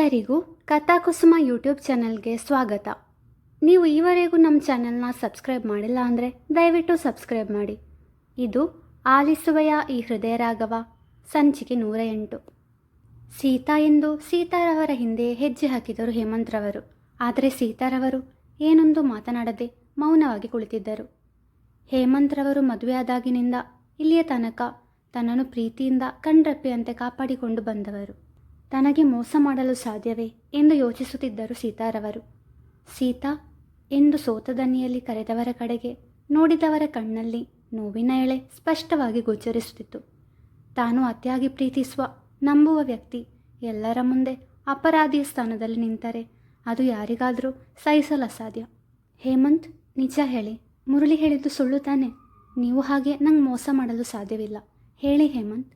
ಎಲ್ಲರಿಗೂ ಕಥಾಕುಸುಮ ಯೂಟ್ಯೂಬ್ ಚಾನಲ್ಗೆ ಸ್ವಾಗತ. ನೀವು ಈವರೆಗೂ ನಮ್ಮ ಚಾನಲ್ನ ಸಬ್ಸ್ಕ್ರೈಬ್ ಮಾಡಿಲ್ಲ ಅಂದರೆ ದಯವಿಟ್ಟು ಸಬ್ಸ್ಕ್ರೈಬ್ ಮಾಡಿ. ಇದು ಆಲಿಸುವೆಯ ಈ ಹೃದಯ ರಾಘವ, ಸಂಚಿಕೆ ನೂರ ಎಂಟು ಸೀತಾ ಎಂದು ಸೀತಾರವರ ಹಿಂದೆ ಹೆಜ್ಜೆ ಹಾಕಿದರು ಹೇಮಂತ್ರವರು ಆದರೆ ಸೀತಾರವರು ಏನೊಂದು ಮಾತನಾಡದೆ ಮೌನವಾಗಿ ಕುಳಿತಿದ್ದರು. ಹೇಮಂತ್ರವರು ಮದುವೆಯಾದಾಗಿನಿಂದ ಇಲ್ಲಿಯ ತನಕ ತನ್ನನ್ನು ಪ್ರೀತಿಯಿಂದ ಕಣ್ರಪ್ಪೆಯಂತೆ ಕಾಪಾಡಿಕೊಂಡು ಬಂದವರು. ತನಗೆ ಮೋಸ ಮಾಡಲು ಸಾಧ್ಯವೇ ಎಂದು ಯೋಚಿಸುತ್ತಿದ್ದರು ಸೀತಾರವರು. ಸೀತಾ, ಎಂದು ಸೋತ ದನಿಯಲ್ಲಿ ಕರೆದವರ ಕಡೆಗೆ, ನೋಡಿದವರ ಕಣ್ಣಲ್ಲಿ ನೋವಿನ ಎಳೆ ಸ್ಪಷ್ಟವಾಗಿ ಗೋಚರಿಸುತ್ತಿತ್ತು. ತಾನು ಅತಿಯಾಗಿ ಪ್ರೀತಿಸುವ, ನಂಬುವ ವ್ಯಕ್ತಿ ಎಲ್ಲರ ಮುಂದೆ ಅಪರಾಧಿಯ ಸ್ಥಾನದಲ್ಲಿ ನಿಂತರೆ ಅದು ಯಾರಿಗಾದರೂ ಸಹಿಸಲು ಅಸಾಧ್ಯ. ಹೇಮಂತ್, ನಿಜ ಹೇಳಿ, ಮುರಳಿ ಹೇಳಿದ್ದು ಸುಳ್ಳು ತಾನೆ? ನೀವು ಹಾಗೆ ನಂಗೆ ಮೋಸ ಮಾಡಲು ಸಾಧ್ಯವಿಲ್ಲ. ಹೇಳಿ ಹೇಮಂತ್.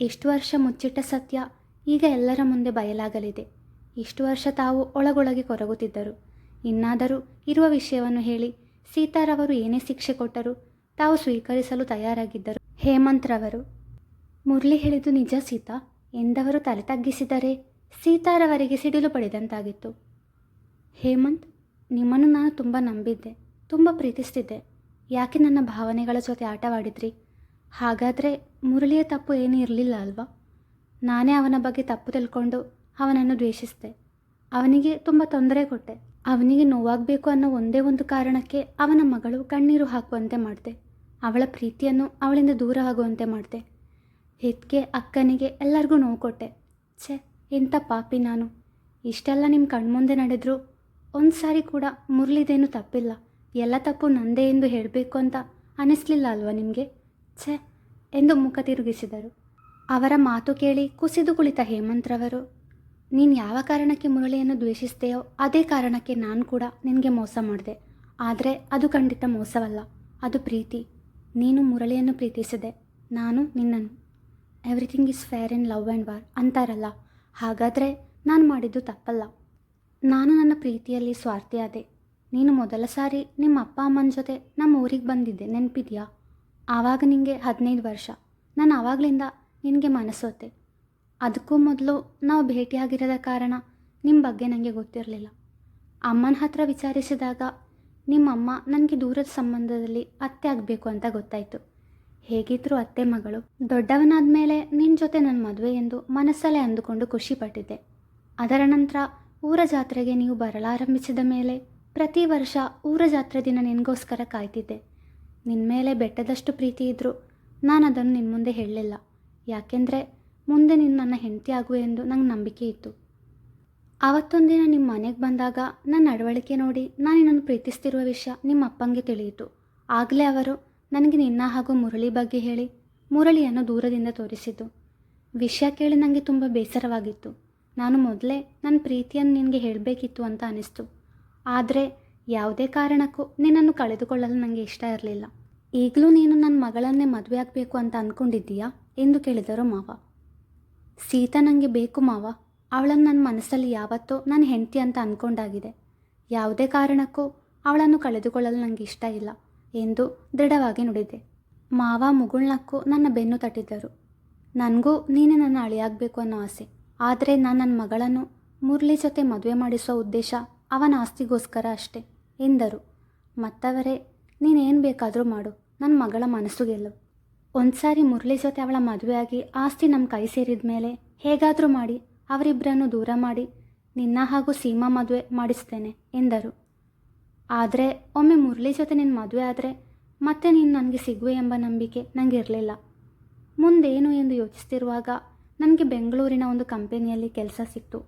ಎಷ್ಟು ವರ್ಷ ಮುಚ್ಚಿಟ್ಟ ಸತ್ಯ ಈಗ ಎಲ್ಲರ ಮುಂದೆ ಬಯಲಾಗಲಿದೆ. ಇಷ್ಟು ವರ್ಷ ತಾವು ಒಳಗೊಳಗೆ ಕೊರಗುತ್ತಿದ್ದರು. ಇನ್ನಾದರೂ ಇರುವ ವಿಷಯವನ್ನು ಹೇಳಿ ಸೀತಾರವರು ಏನೇ ಶಿಕ್ಷೆ ಕೊಟ್ಟರು ತಾವು ಸ್ವೀಕರಿಸಲು ತಯಾರಾಗಿದ್ದರು. ಹೇಮಂತ್ರವರು, ಮುರಳಿ ಹೇಳಿದ್ದು ನಿಜ ಸೀತಾ? ಎಂದವರು ತಲೆ ತಗ್ಗಿಸಿದರೆ ಸೀತಾರವರಿಗೆ ಸಿಡಿಲು ಪಡೆದಂತಾಗಿತ್ತು. ಹೇಮಂತ್, ನಿಮ್ಮನ್ನು ನಾನು ತುಂಬ ನಂಬಿದ್ದೆ, ತುಂಬ ಪ್ರೀತಿಸ್ತಿದ್ದೆ. ಯಾಕೆ ನನ್ನ ಭಾವನೆಗಳ ಜೊತೆ ಆಟವಾಡಿದ್ರಿ? ಹಾಗಾದರೆ ಮುರಳಿಯ ತಪ್ಪು ಏನೂ ಇರಲಿಲ್ಲ ಅಲ್ವಾ? ನಾನೇ ಅವನ ಬಗ್ಗೆ ತಪ್ಪು ತಿಳ್ಕೊಂಡು ಅವನನ್ನು ದ್ವೇಷಿಸಿದೆ. ಅವನಿಗೆ ತುಂಬ ತೊಂದರೆ ಕೊಟ್ಟೆ. ಅವನಿಗೆ ನೋವಾಗಬೇಕು ಅನ್ನೋ ಒಂದೇ ಒಂದು ಕಾರಣಕ್ಕೆ ಅವನ ಮಗಳು ಕಣ್ಣೀರು ಹಾಕುವಂತೆ ಮಾಡಿದೆ. ಅವಳ ಪ್ರೀತಿಯನ್ನು ಅವಳಿಂದ ದೂರ ಆಗುವಂತೆ ಮಾಡಿದೆ. ಹೆತ್ಗೆ, ಅಕ್ಕನಿಗೆ ಎಲ್ಲರಿಗೂ ನೋವು ಕೊಟ್ಟೆ. ಛೆ, ಎಂಥ ಪಾಪಿ ನಾನು. ಇಷ್ಟೆಲ್ಲ ನಿಮ್ಮ ಕಣ್ಮುಂದೆ ನಡೆದರೂ ಒಂದು ಸಾರಿ ಕೂಡ ಮುರಳಿದೇನು ತಪ್ಪಿಲ್ಲ. ಎಲ್ಲ ತಪ್ಪು ನಂದೇ ಎಂದು ಹೇಳಬೇಕು ಅಂತ ಅನಿಸ್ಲಿಲ್ಲ ಅಲ್ವಾ ನಿಮಗೆ? ಛೆ, ಎಂದು ಮುಖ ತಿರುಗಿಸಿದರು. ಅವರ ಮಾತು ಕೇಳಿ ಕುಸಿದು ಕುಳಿತ ಹೇಮಂತ್ರವರು, ನೀನು ಯಾವ ಕಾರಣಕ್ಕೆ ಮುರಳಿಯನ್ನು ದ್ವೇಷಿಸ್ತೆಯೋ ಅದೇ ಕಾರಣಕ್ಕೆ ನಾನು ಕೂಡ ನಿನಗೆ ಮೋಸ ಮಾಡಿದೆ. ಆದರೆ ಅದು ಖಂಡಿತ ಮೋಸವಲ್ಲ, ಅದು ಪ್ರೀತಿ. ನೀನು ಮುರಳಿಯನ್ನು ಪ್ರೀತಿಸಿದೆ ನಾನು ನಿನ್ನನ್ನು. Everything is fair in love and war ಅಂತಾರಲ್ಲ, ಹಾಗಾದರೆ ನಾನು ಮಾಡಿದ್ದು ತಪ್ಪಲ್ಲ. ನಾನು ನನ್ನ ಪ್ರೀತಿಯಲ್ಲಿ ಸ್ವಾರ್ಥಿಯಾದೆ. ನೀನು ಮೊದಲ ಸಾರಿ ನಿಮ್ಮ ಅಪ್ಪ ಅಮ್ಮನ ಜೊತೆ ನಮ್ಮ ಊರಿಗೆ ಬಂದಿದ್ದೆ, ನೆನಪಿದೆಯಾ? ಆವಾಗ ನಿನಗೆ ಹದಿನೈದು ವರ್ಷ. ನಾನು ಆವಾಗಲಿಂದ ನಿನಗೆ ಮನಸ್ಸೋತೆ ಅದಕ್ಕೂ ಮೊದಲು ನಾವು ಭೇಟಿಯಾಗಿರದ ಕಾರಣ ನಿಮ್ಮ ಬಗ್ಗೆ ನನಗೆ ಗೊತ್ತಿರಲಿಲ್ಲ. ಅಮ್ಮನ ಹತ್ರ ವಿಚಾರಿಸಿದಾಗ ನಿಮ್ಮಮ್ಮ ನನಗೆ ದೂರದ ಸಂಬಂಧದಲ್ಲಿ ಅತ್ತೆ ಆಗಬೇಕು ಅಂತ ಗೊತ್ತಾಯಿತು. ಹೇಗಿದ್ದರೂ ಅತ್ತೆ ಮಗಳು ದೊಡ್ಡವನಾದ ಮೇಲೆ ನಿನ್ನ ಜೊತೆ ನನ್ನ ಮದುವೆ ಎಂದು ಮನಸ್ಸಲ್ಲೇ ಅಂದುಕೊಂಡು ಖುಷಿಪಟ್ಟಿದ್ದೆ. ಅದರ ನಂತರ ಊರ ಜಾತ್ರೆಗೆ ನೀವು ಬರಲಾರಂಭಿಸಿದ ಮೇಲೆ ಪ್ರತಿ ವರ್ಷ ಊರ ಜಾತ್ರೆ ದಿನ ನಿನಗೋಸ್ಕರ ಕಾಯ್ತಿದ್ದೆ. ನಿನ್ನ ಮೇಲೆ ಬೆಟ್ಟದಷ್ಟು ಪ್ರೀತಿ ಇದ್ದರೂ ನಾನು ಅದನ್ನು ನಿಮ್ಮ ಮುಂದೆ ಹೇಳಲಿಲ್ಲ. ಯಾಕೆಂದರೆ ಮುಂದೆ ನೀನು ನನ್ನ ಹೆಂಡತಿ ಆಗುವೆ ಎಂದು ನಂಗೆ ನಂಬಿಕೆ ಇತ್ತು. ಆವತ್ತೊಂದಿನ ನಿಮ್ಮ ಮನೆಗೆ ಬಂದಾಗ ನನ್ನ ನಡವಳಿಕೆ ನೋಡಿ ನಾನು ನಿನ್ನನ್ನು ಪ್ರೀತಿಸ್ತಿರುವ ವಿಷಯ ನಿಮ್ಮ ಅಪ್ಪಂಗೆ ತಿಳಿಯಿತು. ಆಗಲೇ ಅವರು ನನಗೆ ನಿನ್ನ ಹಾಗೂ ಮುರಳಿ ಬಗ್ಗೆ ಹೇಳಿ ಮುರಳಿಯನ್ನು ದೂರದಿಂದ ತೋರಿಸಿದ್ದು. ವಿಷಯ ಕೇಳಿ ನನಗೆ ತುಂಬ ಬೇಸರವಾಗಿತ್ತು. ನಾನು ಮೊದಲೇ ನನ್ನ ಪ್ರೀತಿಯನ್ನು ನಿನಗೆ ಹೇಳಬೇಕಿತ್ತು ಅಂತ ಅನಿಸ್ತು. ಆದರೆ ಯಾವುದೇ ಕಾರಣಕ್ಕೂ ನಿನ್ನನ್ನು ಕಳೆದುಕೊಳ್ಳಲು ನನಗೆ ಇಷ್ಟ ಇರಲಿಲ್ಲ. ಈಗಲೂ ನೀನು ನನ್ನ ಮಗಳನ್ನೇ ಮದುವೆ ಆಗಬೇಕು ಅಂತ ಅಂದ್ಕೊಂಡಿದ್ದೀಯಾ ಎಂದು ಕೇಳಿದರು ಮಾವ. ಸೀತಾ ನನಗೆ ಬೇಕು ಮಾವ. ಅವಳನ್ನು ನನ್ನ ಮನಸ್ಸಲ್ಲಿ ಯಾವತ್ತೋ ನನ್ನ ಹೆಂಡತಿ ಅಂತ ಅಂದ್ಕೊಂಡಾಗಿದೆ ಯಾವುದೇ ಕಾರಣಕ್ಕೂ ಅವಳನ್ನು ಕಳೆದುಕೊಳ್ಳಲು ನನಗೆ ಇಷ್ಟ ಇಲ್ಲ ಎಂದು ದೃಢವಾಗಿ ನುಡಿದೆ. ಮಾವ ಮುಗುಳ್ನಕ್ಕೂ ನನ್ನ ಬೆನ್ನು ತಟ್ಟಿದ್ದರು. ನನಗೂ ನೀನೇ ನನ್ನ ಅಳಿಯಾಗಬೇಕು ಅನ್ನೋ ಆಸೆ. ಆದರೆ ನಾನು ನನ್ನ ಮಗಳನ್ನು ಮುರಳಿ ಜೊತೆ ಮದುವೆ ಮಾಡಿಸುವ ಉದ್ದೇಶ ಅವನ ಆಸ್ತಿಗೋಸ್ಕರ ಅಷ್ಟೆ ಎಂದರು. ಮತ್ತವರೇ ನೀನೇನು ಬೇಕಾದರೂ ಮಾಡು. ನನ್ನ ಮಗಳ ಮನಸ್ಸು ಗೆಲ್ಲು. ಒಂದು ಸಾರಿ ಮುರಳಿ ಜೊತೆ ಅವಳ ಮದುವೆಯಾಗಿ ಆಸ್ತಿ ನಮ್ಮ ಕೈ ಸೇರಿದ ಮೇಲೆ ಹೇಗಾದರೂ ಮಾಡಿ ಅವರಿಬ್ಬರನ್ನು ದೂರ ಮಾಡಿ, ನಿನ್ನ ಹಾಗೂ ಸೀಮಾ ಮದುವೆ ಮಾಡಿಸ್ತೇನೆ ಎಂದರು. ಆದರೆ ಒಮ್ಮೆ ಮುರಳಿ ಜೊತೆ ನಿನ್ನ ಮದುವೆ ಆದರೆ ಮತ್ತೆ ನೀನು ನನಗೆ ಸಿಗುವೆ ಎಂಬ ನಂಬಿಕೆ ನನಗಿರಲಿಲ್ಲ ಮುಂದೇನು ಎಂದು ಯೋಚಿಸ್ತಿರುವಾಗ ನನಗೆ ಬೆಂಗಳೂರಿನ ಒಂದು ಕಂಪನಿಯಲ್ಲಿ ಕೆಲಸ ಸಿಕ್ತು.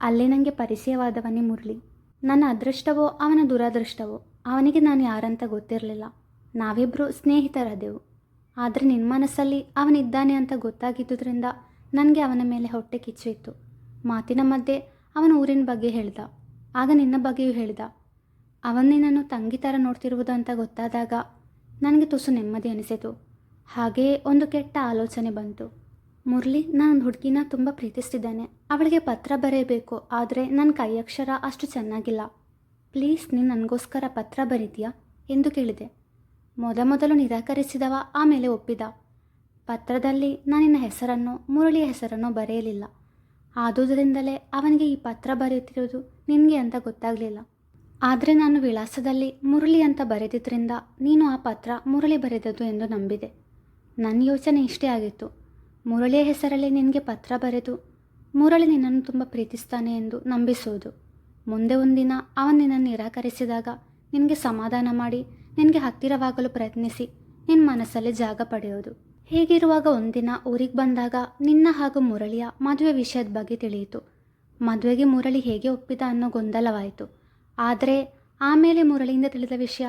ಅಲ್ಲಿ ನನಗೆ ಪರಿಚಯವಾದವನೇ ಮುರಳಿ. ನನ್ನ ಅದೃಷ್ಟವೋ, ಅವನ ದುರದೃಷ್ಟವೋ, ಅವನಿಗೆ ನಾನು ಯಾರಂತ ಗೊತ್ತಿರಲಿಲ್ಲ. ನಾವಿಬ್ಬರು ಸ್ನೇಹಿತರಾದೆವು. ಆದರೆ ನಿನ್ನ ಮನಸ್ಸಲ್ಲಿ ಅವನಿದ್ದಾನೆ ಅಂತ ಗೊತ್ತಾಗಿದ್ದುದರಿಂದ ನನಗೆ ಅವನ ಮೇಲೆ ಹೊಟ್ಟೆ ಕಿಚ್ಚು ಇತ್ತು. ಮಾತಿನ ಮಧ್ಯೆ ಅವನ ಊರಿನ ಬಗ್ಗೆ ಹೇಳ್ದ. ಆಗ ನಿನ್ನ ಬಗ್ಗೆಯೂ ಹೇಳ್ದ. ಅವನು ನಿನ್ನನ್ನು ತಂಗಿ ಥರ ನೋಡ್ತಿರುವುದು ಅಂತ ಗೊತ್ತಾದಾಗ ನನಗೆ ತುಸು ನೆಮ್ಮದಿ ಅನಿಸಿತು. ಹಾಗೆಯೇ ಒಂದು ಕೆಟ್ಟ ಆಲೋಚನೆ ಬಂತು. ಮುರಳಿ ನಾನು ಹುಡುಗಿನ ತುಂಬ ಪ್ರೀತಿಸ್ತಿದ್ದೇನೆ. ಅವಳಿಗೆ ಪತ್ರ ಬರೆಯಬೇಕು, ಆದರೆ ನನ್ನ ಕೈಯಕ್ಷರ ಅಷ್ಟು ಚೆನ್ನಾಗಿಲ್ಲ. ಪ್ಲೀಸ್ ನೀನು ನನಗೋಸ್ಕರ ಪತ್ರ ಬರೀತೀಯಾ? ಎಂದು ಕೇಳಿದೆ. ಮೊದಮೊದಲು ನಿರಾಕರಿಸಿದವ, ಆಮೇಲೆ ಒಪ್ಪಿದ. ಪತ್ರದಲ್ಲಿ ನನ್ನ ಹೆಸರನ್ನು, ಮುರಳಿಯ ಹೆಸರನ್ನು ಬರೆಯಲಿಲ್ಲ. ಆದುದರಿಂದಲೇ ಅವನಿಗೆ ಈ ಪತ್ರ ಬರೆಯುತ್ತಿರುವುದು ನಿನಗೆ ಅಂತ ಗೊತ್ತಾಗಲಿಲ್ಲ. ಆದರೆ ನಾನು ವಿಳಾಸದಲ್ಲಿ ಮುರಳಿ ಅಂತ ಬರೆದಿದ್ದರಿಂದ ನೀನು ಆ ಪತ್ರ ಮುರಳಿ ಬರೆದದ್ದು ಎಂದು ನಂಬಿದೆ. ನನ್ನ ಯೋಚನೆ ಇಷ್ಟೇ ಆಗಿತ್ತು. ಮುರಳಿಯ ಹೆಸರಲ್ಲಿ ನಿನಗೆ ಪತ್ರ ಬರೆದು, ಮುರಳಿ ನಿನ್ನನ್ನು ತುಂಬ ಪ್ರೀತಿಸ್ತಾನೆ ಎಂದು ನಂಬಿಸುವುದು ಮುಂದೆ ಒಂದಿನ ಅವನು ನಿನ್ನನ್ನು ನಿರಾಕರಿಸಿದಾಗ ನಿನಗೆ ಸಮಾಧಾನ ಮಾಡಿ ನಿನಗೆ ಹತ್ತಿರವಾಗಲು ಪ್ರಯತ್ನಿಸಿ. ನಿನ್ನ ಮನಸ್ಸಲ್ಲಿ ಜಾಗ ಪಡೆಯೋದು. ಹೀಗಿರುವಾಗ ಒಂದಿನ ಊರಿಗೆ ಬಂದಾಗ ನಿನ್ನ ಹಾಗೂ ಮುರಳಿಯ ಮದುವೆ ವಿಷಯದ ಬಗ್ಗೆ ತಿಳಿಯಿತು. ಮದುವೆಗೆ ಮುರಳಿ ಹೇಗೆ ಒಪ್ಪಿದ ಅನ್ನೋ ಗೊಂದಲವಾಯಿತು. ಆದರೆ ಆಮೇಲೆ ಮುರಳಿಯಿಂದ ತಿಳಿದ ವಿಷಯ,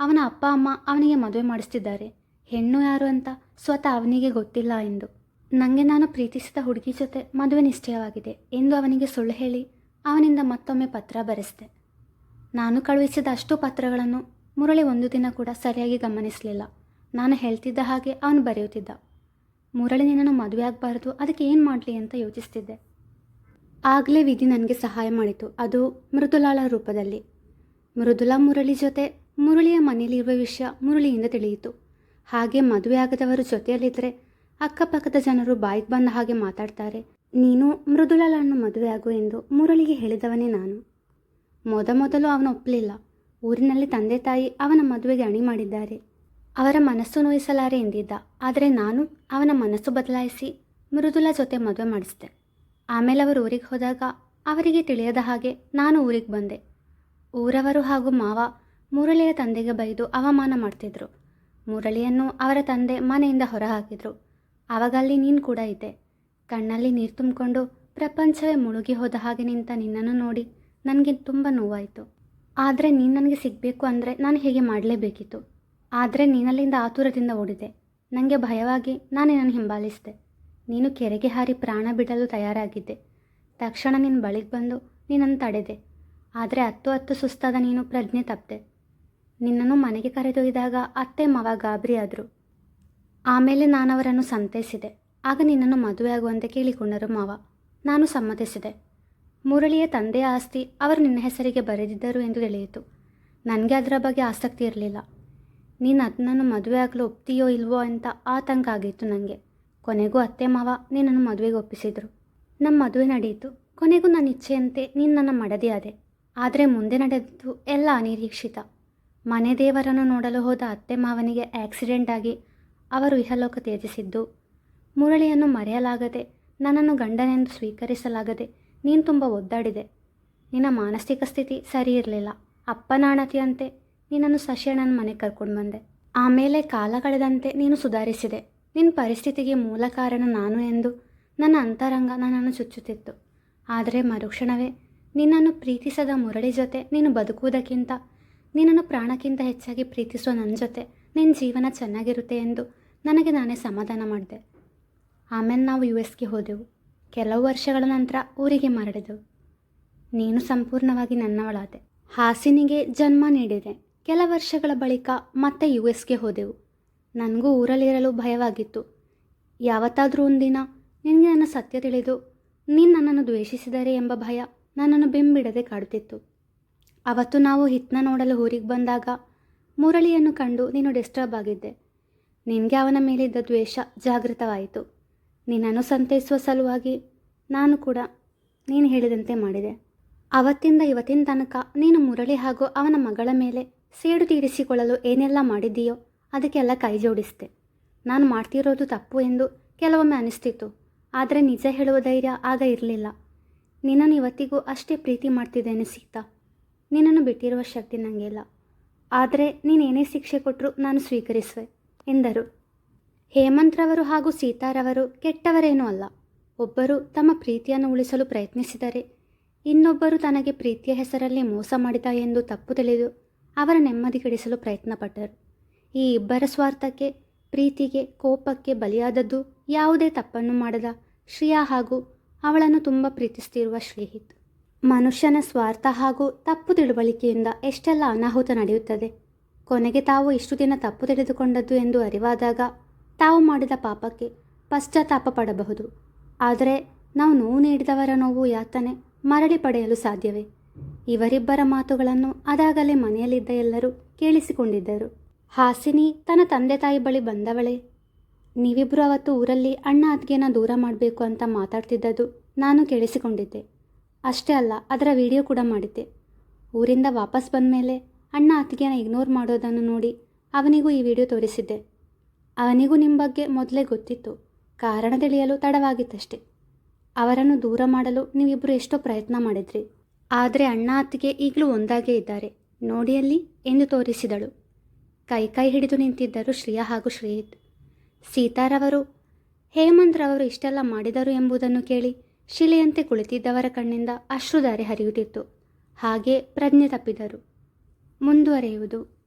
ಅವನ ಅಪ್ಪ, ಅಮ್ಮ ಅವನಿಗೆ ಮದುವೆ ಮಾಡಿಸ್ತಿದ್ದಾರೆ. ಹೆಣ್ಣು ಯಾರು ಅಂತ ಸ್ವತಃ ಅವನಿಗೆ ಗೊತ್ತಿಲ್ಲ ಎಂದು. ನನಗೆ ನಾನು ಪ್ರೀತಿಸಿದ ಹುಡುಗಿ ಜೊತೆ ಮದುವೆ ನಿಶ್ಚಯವಾಗಿದೆ ಎಂದು ಅವನಿಗೆ ಸುಳ್ಳು ಹೇಳಿ ಅವನಿಂದ ಮತ್ತೊಮ್ಮೆ ಪತ್ರ ಬರೆಸಿದೆ. ನಾನು ಕಳುಹಿಸಿದ ಅಷ್ಟು ಪತ್ರಗಳನ್ನು ಮುರಳಿ ಒಂದು ದಿನ ಕೂಡ ಸರಿಯಾಗಿ ಗಮನಿಸಲಿಲ್ಲ. ನಾನು ಹೇಳ್ತಿದ್ದ ಹಾಗೆ ಅವನು ಬರೆಯುತ್ತಿದ್ದ. ಮುರಳಿ ನಿನ್ನನ್ನು ಮದುವೆ ಆಗಬಾರ್ದು, ಅದಕ್ಕೆ ಏನು ಮಾಡಲಿ ಅಂತ ಯೋಚಿಸ್ತಿದ್ದೆ. ಆಗಲೇ ವಿಧಿ ನನಗೆ ಸಹಾಯ ಮಾಡಿತು, ಅದು ಮೃದುಲಾಳ ರೂಪದಲ್ಲಿ. ಮೃದುಲಾ ಮುರಳಿ ಜೊತೆ, ಮುರಳಿಯ ಮನೆಯಲ್ಲಿರುವ ವಿಷಯ ಮುರಳಿಯಿಂದ ತಿಳಿಯಿತು. ಹಾಗೆ ಮದುವೆ ಆಗದವರು ಜೊತೆಯಲ್ಲಿದ್ದರೆ ಅಕ್ಕಪಕ್ಕದ ಜನರು ಬಾಯಿಗೆ ಬಂದ ಹಾಗೆ ಮಾತಾಡ್ತಾರೆ. ನೀನು ಮೃದುಲಾಳನ್ನು ಮದುವೆ ಆಗು ಎಂದು ಮುರಳಿಗೆ ಹೇಳಿದವನೇ ನಾನು. ಮೊದಮೊದಲು ಅವನು ಒಪ್ಪಲಿಲ್ಲ. ಊರಿನಲ್ಲಿ ತಂದೆ ತಾಯಿ ಅವನ ಮದುವೆಗೆ ಅಣಿ ಮಾಡಿದ್ದಾರೆ. ಅವರ ಮನಸ್ಸು ನೋಯಿಸಲಾರೆ ಎಂದಿದ್ದ. ಆದರೆ ನಾನು ಅವನ ಮನಸ್ಸು ಬದಲಾಯಿಸಿ ಮೃದುಲ ಜೊತೆ ಮದುವೆ ಮಾಡಿಸಿದೆ. ಆಮೇಲೆ ಅವರು ಊರಿಗೆ ಹೋದಾಗ ಅವರಿಗೆ ತಿಳಿಯದ ಹಾಗೆ ನಾನು ಊರಿಗೆ ಬಂದೆ. ಊರವರು ಹಾಗೂ ಮಾವ ಮುರಳಿಯ ತಂದೆಗೆ ಬೈದು ಅವಮಾನ ಮಾಡ್ತಿದ್ರು. ಮುರಳಿಯನ್ನು ಅವರ ತಂದೆ ಮನೆಯಿಂದ ಹೊರಹಾಕಿದ್ರು. ಆವಾಗ ಅಲ್ಲಿ ನೀನು ಕೂಡ ಇದ್ದೆ. ಕಣ್ಣಲ್ಲಿ ನೀರು ತುಂಬಿಕೊಂಡು ಪ್ರಪಂಚವೇ ಮುಳುಗಿ ಹೋದ ಹಾಗೆ ನಿಂತ ನಿನ್ನನ್ನು ನೋಡಿ ನನಗೆ ತುಂಬ ನೋವಾಯಿತು. ಆದರೆ ನೀನು ನನಗೆ ಸಿಗಬೇಕು ಅಂದರೆ ನಾನು ಹೇಗೆ ಮಾಡಲೇಬೇಕಿತ್ತು? ಆದರೆ ನೀನಲ್ಲಿಂದ ಆತುರದಿಂದ ಓಡಿದೆ. ನನಗೆ ಭಯವಾಗಿ ನಾನು ನಿನ್ನನ್ನು ಹಿಂಬಾಲಿಸಿದೆ. ನೀನು ಕೆರೆಗೆ ಹಾರಿ ಪ್ರಾಣ ಬಿಡಲು ತಯಾರಾಗಿದ್ದೆ. ತಕ್ಷಣ ನಿನ್ನ ಬಳಿಗೆ ಬಂದು ನಿನ್ನನ್ನು ತಡೆದೆ. ಆದರೆ ಹತ್ತು ಹತ್ತು ಸುಸ್ತಾದ ನೀನು ಪ್ರಜ್ಞೆ ತಪ್ಪಿದೆ ನಿನ್ನನ್ನು ಮನೆಗೆ ಕರೆದೊಯ್ದಾಗ ಅತ್ತೆ ಮಾವ ಗಾಬರಿ ಆದರು. ಆಮೇಲೆ ನಾನು ಅವರನ್ನು ಸಂತೈಸಿದೆ. ಆಗ ನಿನ್ನನ್ನು ಮದುವೆ ಆಗುವಂತೆ ಕೇಳಿಕೊಂಡರು ಮಾವ. ನಾನು ಸಮ್ಮತಿಸಿದೆ. ಮುರಳಿಯ ತಂದೆಯ ಆಸ್ತಿ ಅವರು ನಿನ್ನ ಹೆಸರಿಗೆ ಬರೆದಿದ್ದರು ಎಂದು ತಿಳಿಯಿತು. ನನಗೆ ಅದರ ಬಗ್ಗೆ ಆಸಕ್ತಿ ಇರಲಿಲ್ಲ. ನೀನು ಅದನ್ನನ್ನು ಮದುವೆ ಆಗಲು ಒಪ್ತೀಯೋ ಇಲ್ವೋ ಅಂತ ಆತಂಕ ಆಗಿತ್ತು ನನಗೆ ಕೊನೆಗೂ ಅತ್ತೆ ಮಾವ ನಿನ್ನನ್ನು ಮದುವೆಗೆ ಒಪ್ಪಿಸಿದರು. ನಮ್ಮ ಮದುವೆ ನಡೆಯಿತು ಕೊನೆಗೂ ನನ್ನ ಇಚ್ಛೆಯಂತೆ ನೀನು ನನ್ನ ಮಡದಿಯಾದೆ. ಆದರೆ ಮುಂದೆ ನಡೆದಿದ್ದು ಎಲ್ಲ ಅನಿರೀಕ್ಷಿತ. ಮನೆ ದೇವರನ್ನು ನೋಡಲು ಹೋದ ಅತ್ತೆ ಮಾವನಿಗೆ ಆಕ್ಸಿಡೆಂಟ್ ಆಗಿ ಅವರು ಇಹಲೋಕ ತ್ಯಜಿಸಿದ್ದು. ಮುರಳಿಯನ್ನು ಮರೆಯಲಾಗದೆ ನನ್ನನ್ನು ಗಂಡನೆಂದು ಸ್ವೀಕರಿಸಲಾಗದೆ ನೀನು ತುಂಬ ಒದ್ದಾಡಿದೆ. ನಿನ್ನ ಮಾನಸಿಕ ಸ್ಥಿತಿ ಸರಿ ಇರಲಿಲ್ಲ. ಅಪ್ಪನಾಣತಿಯಂತೆ ನಿನ್ನನ್ನು ಸಶ್ಯಣ್ಣನ ಮನೆಗೆ ಕರ್ಕೊಂಡು ಬಂದೆ. ಆಮೇಲೆ ಕಾಲ ಕಳೆದಂತೆ ನೀನು ಸುಧಾರಿಸಿದೆ. ನಿನ್ನ ಪರಿಸ್ಥಿತಿಗೆ ಮೂಲ ಕಾರಣ ನಾನು ಎಂದು ನನ್ನ ಅಂತರಂಗ ನನ್ನನ್ನು ಚುಚ್ಚುತ್ತಿತ್ತು. ಆದರೆ ಮರುಕ್ಷಣವೇ ನಿನ್ನನ್ನು ಪ್ರೀತಿಸದ ಮುರಳಿ ಜೊತೆ ನೀನು ಬದುಕುವುದಕ್ಕಿಂತ ನಿನ್ನನ್ನು ಪ್ರಾಣಕ್ಕಿಂತ ಹೆಚ್ಚಾಗಿ ಪ್ರೀತಿಸುವ ನನ್ನ ಜೊತೆ ನಿನ್ನ ಜೀವನ ಚೆನ್ನಾಗಿರುತ್ತೆ ಎಂದು ನನಗೆ ನಾನೇ ಸಮಾಧಾನ ಮಾಡಿದೆ. ಆಮೇಲೆ ನಾವು ಯು ಎಸ್ಗೆ ಹೋದೆವು. ಕೆಲವು ವರ್ಷಗಳ ನಂತರ ಊರಿಗೆ ಮರಳಿದೆವು. ನೀನು ಸಂಪೂರ್ಣವಾಗಿ ನನ್ನವಳಾದೆ. ಹಾಸಿನಿಗೆ ಜನ್ಮ ನೀಡಿದೆ. ಕೆಲ ವರ್ಷಗಳ ಬಳಿಕ ಮತ್ತೆ ಯು ಎಸ್ಗೆ ಹೋದೆವು. ನನಗೂ ಊರಲ್ಲಿರಲು ಭಯವಾಗಿತ್ತು. ಯಾವತ್ತಾದರೂ ಒಂದಿನ ನಿನಗೆ ನನ್ನ ಸತ್ಯ ತಿಳಿದು ನೀನು ನನ್ನನ್ನು ದ್ವೇಷಿಸಿದರೆ ಎಂಬ ಭಯ ನನ್ನನ್ನು ಬೆಂಬಿಡದೆ ಕಾಡುತ್ತಿತ್ತು. ಅವತ್ತು ನಾವು ಹಿತ್ನ ನೋಡಲು ಊರಿಗೆ ಬಂದಾಗ ಮುರಳಿಯನ್ನು ಕಂಡು ನೀನು ಡಿಸ್ಟರ್ಬ್ ಆಗಿದ್ದೆ. ನಿನಗೆ ಅವನ ಮೇಲಿದ್ದ ದ್ವೇಷ ಜಾಗೃತವಾಯಿತು. ನಿನ್ನನ್ನು ಸಂತೈಸುವ ಸಲುವಾಗಿ ನಾನು ಕೂಡ ನೀನು ಹೇಳಿದಂತೆ ಮಾಡಿದೆ. ಅವತ್ತಿಂದ ಇವತ್ತಿನ ತನಕ ನೀನು ಮುರಳಿ ಹಾಗೂ ಅವನ ಮಗಳ ಮೇಲೆ ಸೇಡು ತೀರಿಸಿಕೊಳ್ಳಲು ಏನೆಲ್ಲ ಮಾಡಿದ್ದೀಯೋ ಅದಕ್ಕೆಲ್ಲ ಕೈ ಜೋಡಿಸಿದೆ. ನಾನು ಮಾಡ್ತಿರೋದು ತಪ್ಪು ಎಂದು ಕೆಲವೊಮ್ಮೆ ಅನಿಸ್ತಿತ್ತು. ಆದರೆ ನಿಜ ಹೇಳುವ ಧೈರ್ಯ ಆಗ ಇರಲಿಲ್ಲ. ನಿನ್ನನ್ನು ಇವತ್ತಿಗೂ ಅಷ್ಟೇ ಪ್ರೀತಿ ಮಾಡ್ತಿದ್ದೇನೆ ಸೀತಾ. ನಿನ್ನನ್ನು ಬಿಟ್ಟಿರುವ ಶಕ್ತಿ ನನಗಿಲ್ಲ ಆದರೆ ನೀನೇನೇ ಶಿಕ್ಷೆ ಕೊಟ್ಟರೂ ನಾನು ಸ್ವೀಕರಿಸುವೆ ಎಂದರು. ಹೇಮಂತ್ರವರು ಹಾಗೂ ಸೀತಾರವರು ಕೆಟ್ಟವರೇನೂ ಅಲ್ಲ. ಒಬ್ಬರು ತಮ್ಮ ಪ್ರೀತಿಯನ್ನು ಉಳಿಸಲು ಪ್ರಯತ್ನಿಸಿದರೆ, ಇನ್ನೊಬ್ಬರು ತನಗೆ ಪ್ರೀತಿಯ ಹೆಸರಲ್ಲಿ ಮೋಸ ಮಾಡಿದ ಎಂದು ತಪ್ಪು ತಿಳಿದು ಅವರ ನೆಮ್ಮದಿ ಕೆಡಿಸಲು ಪ್ರಯತ್ನಪಟ್ಟರು. ಈ ಇಬ್ಬರ ಸ್ವಾರ್ಥಕ್ಕೆ, ಪ್ರೀತಿಗೆ, ಕೋಪಕ್ಕೆ ಬಲಿಯಾದದ್ದು ಯಾವುದೇ ತಪ್ಪನ್ನು ಮಾಡದ ಶ್ರಿಯಾ ಹಾಗೂ ಅವಳನ್ನು ತುಂಬ ಪ್ರೀತಿಸುತ್ತಿರುವ ಶ್ರೀಹಿತ್. ಮನುಷ್ಯನ ಸ್ವಾರ್ಥ ಹಾಗೂ ತಪ್ಪು ತಿಳುವಳಿಕೆಯಿಂದ ಎಷ್ಟೆಲ್ಲ ಅನಾಹುತ ನಡೆಯುತ್ತದೆ. ಕೊನೆಗೆ ತಾವು ಇಷ್ಟು ದಿನ ತಪ್ಪು ತಿಳಿದುಕೊಂಡದ್ದು ಎಂದು ಅರಿವಾದಾಗ ತಾವು ಮಾಡಿದ ಪಾಪಕ್ಕೆ ಪಶ್ಚಾತ್ತಾಪ ಪಡಬಹುದು. ಆದರೆ ನಾವು ನೋವು ನೀಡಿದವರ ನೋವು ಯಾತನೆ ಮರಳಿ ಪಡೆಯಲು ಸಾಧ್ಯವೇ? ಇವರಿಬ್ಬರ ಮಾತುಗಳನ್ನು ಅದಾಗಲೇ ಮನೆಯಲ್ಲಿದ್ದ ಎಲ್ಲರೂ ಕೇಳಿಸಿಕೊಂಡಿದ್ದರು. ಹಾಸಿನಿ ತನ್ನ ತಂದೆ ತಾಯಿ ಬಳಿ ಬಂದವಳೆ? ನೀವಿಬ್ಬರು ಅವತ್ತು ಊರಲ್ಲಿ ಅಣ್ಣ ಅದ್ಗೆನ ದೂರ ಮಾಡಬೇಕು ಅಂತ ಮಾತಾಡ್ತಿದ್ದದ್ದು ನಾನು ಕೇಳಿಸಿಕೊಂಡಿದ್ದೆ. ಅಷ್ಟೇ ಅಲ್ಲ, ಅದರ ವಿಡಿಯೋ ಕೂಡ ಮಾಡಿದ್ದೆ. ಊರಿಂದ ವಾಪಸ್ ಬಂದ ಮೇಲೆ ಅಣ್ಣ ಅತ್ತಿಗೆನ ಇಗ್ನೋರ್ ಮಾಡೋದನ್ನು ನೋಡಿ ಅವನಿಗೂ ಈ ವಿಡಿಯೋ ತೋರಿಸಿದ್ದೆ. ಅವನಿಗೂ ನಿಮ್ಮ ಬಗ್ಗೆ ಮೊದಲೇ ಗೊತ್ತಿತ್ತು. ಕಾರಣ ತಿಳಿಯಲು ತಡವಾಗಿತ್ತಷ್ಟೆ. ಅವರನ್ನು ದೂರ ಮಾಡಲು ನೀವಿಬ್ಬರು ಎಷ್ಟೋ ಪ್ರಯತ್ನ ಮಾಡಿದ್ರಿ. ಆದರೆ ಅಣ್ಣ ಅತ್ತಿಗೆ ಈಗಲೂ ಒಂದಾಗೇ ಇದ್ದಾರೆ. ನೋಡಿಯಲ್ಲಿ ಎಂದು ತೋರಿಸಿದಳು. ಕೈ ಕೈ ಹಿಡಿದು ನಿಂತಿದ್ದರು ಶ್ರೇಯಾ ಹಾಗೂ ಶ್ರೇಯಿತ್. ಸೀತಾರವರು, ಹೇಮಂತ್ರವರು ಇಷ್ಟೆಲ್ಲ ಮಾಡಿದರು ಎಂಬುದನ್ನು ಕೇಳಿ ಶಿಲೆಯಂತೆ ಕುಳಿತಿದ್ದವರ ಕಣ್ಣಿಂದ ಅಶ್ರುಧಾರೆ ಹರಿಯುತ್ತಿತ್ತು. ಹಾಗೆ ಪ್ರಜ್ಞೆ ತಪ್ಪಿದರು. ಮುಂದುವರೆಯುವುದು.